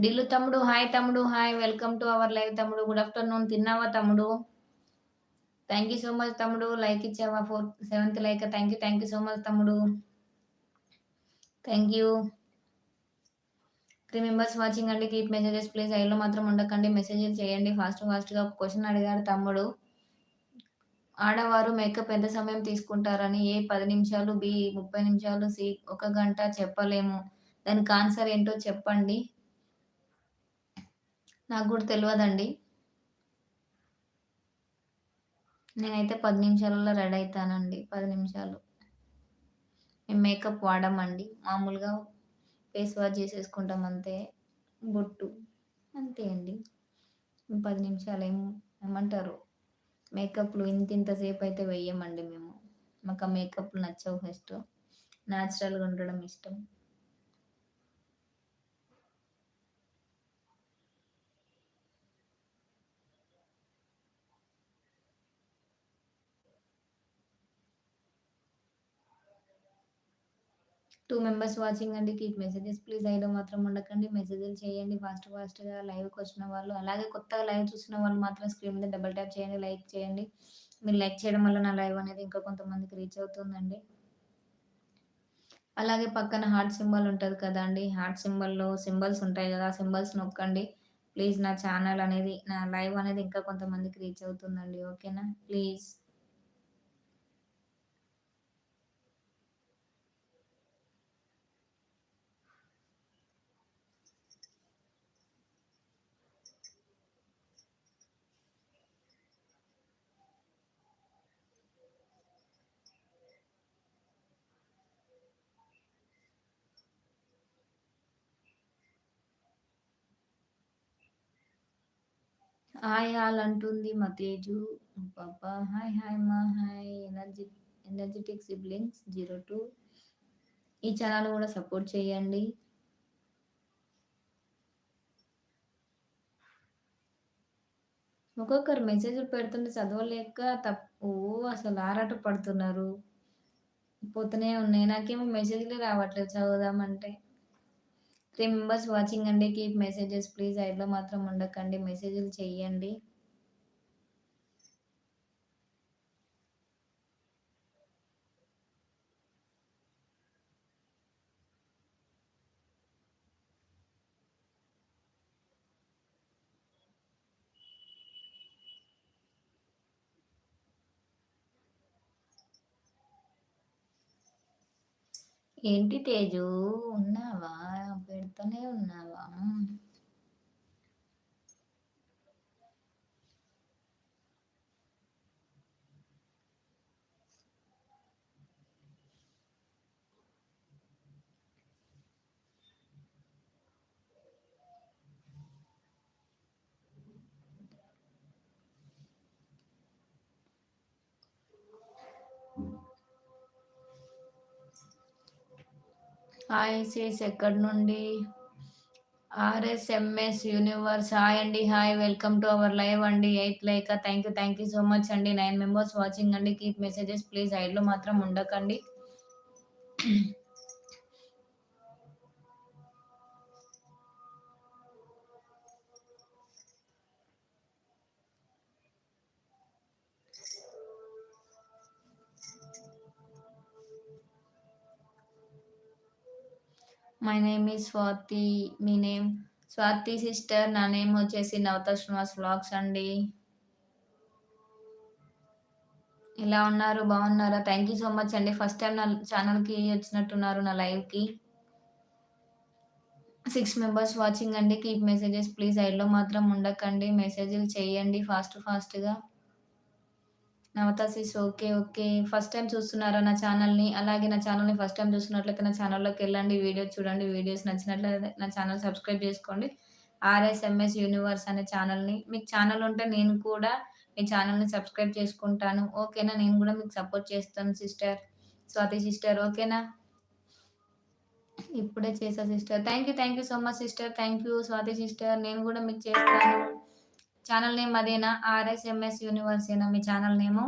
ఢిల్లు తమ్ముడు హాయ్ తమ్ముడు hi. Welcome to our live తమ్ముడు. Good afternoon. తిన్నావా తమ్ముడు? థ్యాంక్ యూ సో మచ్ తమ్ముడు. లైక్ ఇచ్చావా? Fourth seventh like thank you thank you so much తమ్ముడు. Thank you three members watching అండి కీప్ మెసేజెస్ ప్లీజ్ ఐలో మాత్రం ఉండకండి. మెసేజెస్ చేయండి. ఫాస్ట్ ఫాస్ట్గా ఒక క్వశ్చన్ అడిగాడు తమ్ముడు. ఆడవారు మేకప్ ఎంత సమయం తీసుకుంటారని? ఏ పది నిమిషాలు? బి ముప్పై నిమిషాలు? సి ఒక గంట చెప్పలేము. దానికి ఆన్సర్ ఏంటో చెప్పండి. నాకు కూడా తెలియదండి నేనైతే పది నిమిషాలలో రెడీ అవుతానండి పది నిమిషాలు. మేము మేకప్ వాడమండి మామూలుగా ఫేస్ వాష్ చేసేసుకుంటాం అంతే బొట్టు అంతే అండి. పది నిమిషాలు ఏం ఏమంటారు మేకప్లు ఇంత ఇంతసేపు అయితే వేయమండి మేము. మాకు ఆ మేకప్లు నచ్చవు ఫస్ట్. న్యాచురల్గా ఉండడం ఇష్టం. టూ మెంబర్స్ వాచింగ్ అండి కీప్ మెసేజెస్ ప్లీజ్ ఐలో మాత్రం ఉండకండి. మెసేజ్లు చేయండి. ఫాస్ట్ ఫాస్ట్గా లైవ్కి వచ్చిన వాళ్ళు. అలాగే కొత్తగా లైవ్ చూసిన వాళ్ళు మాత్రం స్క్రీన్ మీద డబల్ ట్యాప్ చేయండి లైక్ చేయండి. మీరు లైక్ చేయడం వల్ల నా లైవ్ అనేది ఇంకా కొంతమందికి రీచ్ అవుతుందండి. అలాగే పక్కన హార్ట్ సింబల్ ఉంటుంది కదండి. హార్ట్ సింబల్లో సింబల్స్ ఉంటాయి కదా ఆ సింబల్స్ నొక్కండి. ప్లీజ్ నా ఛానల్ అనేది నా లైవ్ అనేది ఇంకా కొంతమందికి రీచ్ అవుతుందండి. ఓకేనా ప్లీజ్ హాయ్ హాల్ అంటుంది మా తేజు పాప హాయ్ హాయ్ మా hi. Energy energetic siblings zero two ఈ ఛానల్ కూడా సపోర్ట్ చేయండి. ఒక్కొక్కరు మెసేజ్లు పెడుతుంటే చదవలేక తప్పు అసలు ఆరాట పడుతున్నారు. పోతూనే ఉన్నాయి. నాకేమో మెసేజ్లే రావట్లేదు చదువుదామంటే. త్రీ మెంబర్స్ వాచింగ్ అండి కీప్ మెసేజెస్ ప్లీజ్ ఐడ్లో మాత్రం ఉండకండి మెసేజ్లు చెయ్యండి ఏంటి తేజు ఉన్నావా పెడుతూనే ఉన్నావా హాయ్ సీస్ ఎక్కడి నుండి? R S M S universe. Hi అండి hi. Welcome to our live అండి eighth like. Thank you thank you so much అండి. నైన్ మెంబర్స్ వాచింగ్ అండి. కీప్ మెసేజెస్ ప్లీజ్ ఐడ్లో మాత్రం ఉండకండి. మై నేమ్ ఈ స్వాతి మీ నేమ్ స్వాతి సిస్టర్ నా నేమ్ వచ్చేసి నవత శ్రీనివాస్ వ్లాగ్స్ అండి. ఎలా ఉన్నారు? బాగున్నారా? థ్యాంక్ యూ సో మచ్ అండి. ఫస్ట్ టైం నా ఛానల్కి వచ్చినట్టున్నారు నా లైవ్కి. సిక్స్ మెంబర్స్ వాచింగ్ అండి. కీప్ మెసేజెస్ ప్లీజ్ ఐడ్లో మాత్రం ఉండకండి. మెసేజ్లు చేయండి. ఫాస్ట్ ఫాస్ట్గా Navata sis okay okay. First time చూస్తున్నారా నా ఛానల్ని? అలాగే నా ఛానల్ని ఫస్ట్ టైం చూస్తున్నట్లయితే నా ఛానల్లోకి వెళ్ళండి. వీడియోస్ చూడండి. వీడియోస్ నచ్చినట్లయితే నా ఛానల్ సబ్స్క్రైబ్ చేసుకోండి. ఆర్ఎస్ఎంఎస్ యూనివర్స్ అనే ఛానల్ని మీకు ఛానల్ ఉంటే నేను కూడా మీ ఛానల్ని సబ్స్క్రైబ్ చేసుకుంటాను. ఓకేనా? నేను కూడా మీకు సపోర్ట్ చేస్తాను సిస్టర్. స్వాతి సిస్టర్ ఓకేనా? ఇప్పుడే చేసా sister. Thank you thank you so much sister. Thank you Swathi sister. నేను కూడా మీకు చేస్తాను. ఛానల్ నేమ్ అదేనా? ఆర్ఎస్ఎంఎస్ యూనివర్స్ ఏనా మీ ఛానల్ నేము